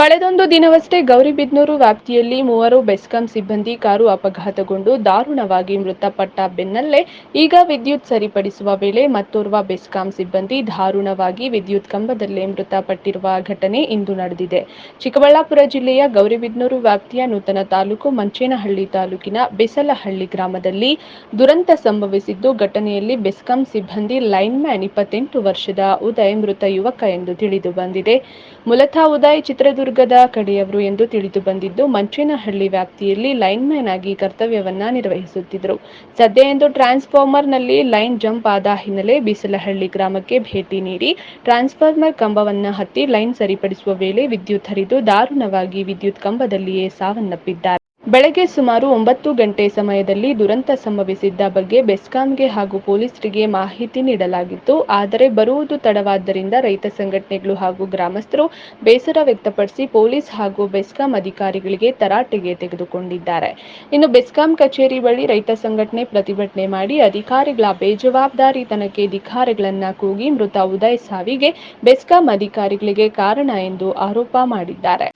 ಕಳೆದೊಂದು ದಿನವಷ್ಟೇ ಗೌರಿಬಿದನೂರು ವ್ಯಾಪ್ತಿಯಲ್ಲಿ ಮೂವರು ಬೆಸ್ಕಾಂ ಸಿಬ್ಬಂದಿ ಕಾರು ಅಪಘಾತಗೊಂಡು ದಾರುಣವಾಗಿ ಮೃತಪಟ್ಟ ಬೆನ್ನಲ್ಲೇ ಈಗ ವಿದ್ಯುತ್ ಸರಿಪಡಿಸುವ ವೇಳೆ ಮತ್ತೋರ್ವ ಬೆಸ್ಕಾಂ ಸಿಬ್ಬಂದಿ ದಾರುಣವಾಗಿ ವಿದ್ಯುತ್ ಕಂಬದಲ್ಲೇ ಮೃತಪಟ್ಟಿರುವ ಘಟನೆ ಇಂದು ನಡೆದಿದೆ. ಚಿಕ್ಕಬಳ್ಳಾಪುರ ಜಿಲ್ಲೆಯ ಗೌರಿಬಿದನೂರು ವ್ಯಾಪ್ತಿಯ ನೂತನ ತಾಲೂಕು ಮಂಚೇನಹಳ್ಳಿ ತಾಲೂಕಿನ ಬೆಸಲಹಳ್ಳಿ ಗ್ರಾಮದಲ್ಲಿ ದುರಂತ ಸಂಭವಿಸಿದ್ದು, ಘಟನೆಯಲ್ಲಿ ಬೆಸ್ಕಾಂ ಸಿಬ್ಬಂದಿ ಲೈನ್ಮ್ಯಾನ್ ಇಪ್ಪತ್ತೆಂಟು ವರ್ಷದ ಉದಯ್ ಮೃತ ಯುವಕ ಎಂದು ತಿಳಿದು ಬಂದಿದೆ. ಮೂಲತಃ ಉದಯ್ ಚಿತ್ರದುರ್ಗದ ಕಡೆಯವರು ಎಂದು ತಿಳಿದು ಬಂದಿದ್ದು, ಮಂಚೇನಹಳ್ಳಿ ವ್ಯಾಪ್ತಿಯಲ್ಲಿ ಲೈನ್ಮ್ಯಾನ್ ಆಗಿ ಕರ್ತವ್ಯವನ್ನ ನಿರ್ವಹಿಸುತ್ತಿದ್ದರು. ಸದ್ಯ ಎಂದು ಟ್ರಾನ್ಸ್ಫಾರ್ಮರ್ನಲ್ಲಿ ಲೈನ್ ಜಂಪ್ ಆದ ಹಿನ್ನೆಲೆ ಬೀಸಲಹಳ್ಳಿ ಗ್ರಾಮಕ್ಕೆ ಭೇಟಿ ನೀಡಿ, ಟ್ರಾನ್ಸ್ಫಾರ್ಮರ್ ಕಂಬವನ್ನ ಹತ್ತಿ ಲೈನ್ ಸರಿಪಡಿಸುವ ವೇಳೆ ವಿದ್ಯುತ್ ಹರಿದು ದಾರುಣವಾಗಿ ವಿದ್ಯುತ್ ಕಂಬದಲ್ಲಿಯೇ ಸಾವನ್ನಪ್ಪಿದ್ದಾರೆ. ಬೆಳಗ್ಗೆ ಸುಮಾರು ಒಂಬತ್ತು ಗಂಟೆ ಸಮಯದಲ್ಲಿ ದುರಂತ ಸಂಭವಿಸಿದ್ದ ಬಗ್ಗೆ ಬೆಸ್ಕಾಂಗೆ ಹಾಗೂ ಪೊಲೀಸರಿಗೆ ಮಾಹಿತಿ ನೀಡಲಾಗಿತ್ತು. ಆದರೆ ಬರುವುದು ತಡವಾದ್ದರಿಂದ ರೈತ ಸಂಘಟನೆಗಳು ಹಾಗೂ ಗ್ರಾಮಸ್ಥರು ಬೇಸರ ವ್ಯಕ್ತಪಡಿಸಿ ಪೊಲೀಸ್ ಹಾಗೂ ಬೆಸ್ಕಾಂ ಅಧಿಕಾರಿಗಳಿಗೆ ತರಾಟೆಗೆ ತೆಗೆದುಕೊಂಡಿದ್ದಾರೆ. ಇನ್ನು ಬೆಸ್ಕಾಂ ಕಚೇರಿ ಬಳಿ ರೈತ ಸಂಘಟನೆ ಪ್ರತಿಭಟನೆ ಮಾಡಿ ಅಧಿಕಾರಿಗಳ ಬೇಜವಾಬ್ದಾರಿತನಕ್ಕೆ ಅಧಿಕಾರಿಗಳನ್ನ ಕೂಗಿ ಮೃತ ಉದಯ್ ಸಾವಿಗೆ ಬೆಸ್ಕಾಂ ಅಧಿಕಾರಿಗಳಿಗೆ ಕಾರಣ ಎಂದು ಆರೋಪ ಮಾಡಿದ್ದಾರೆ.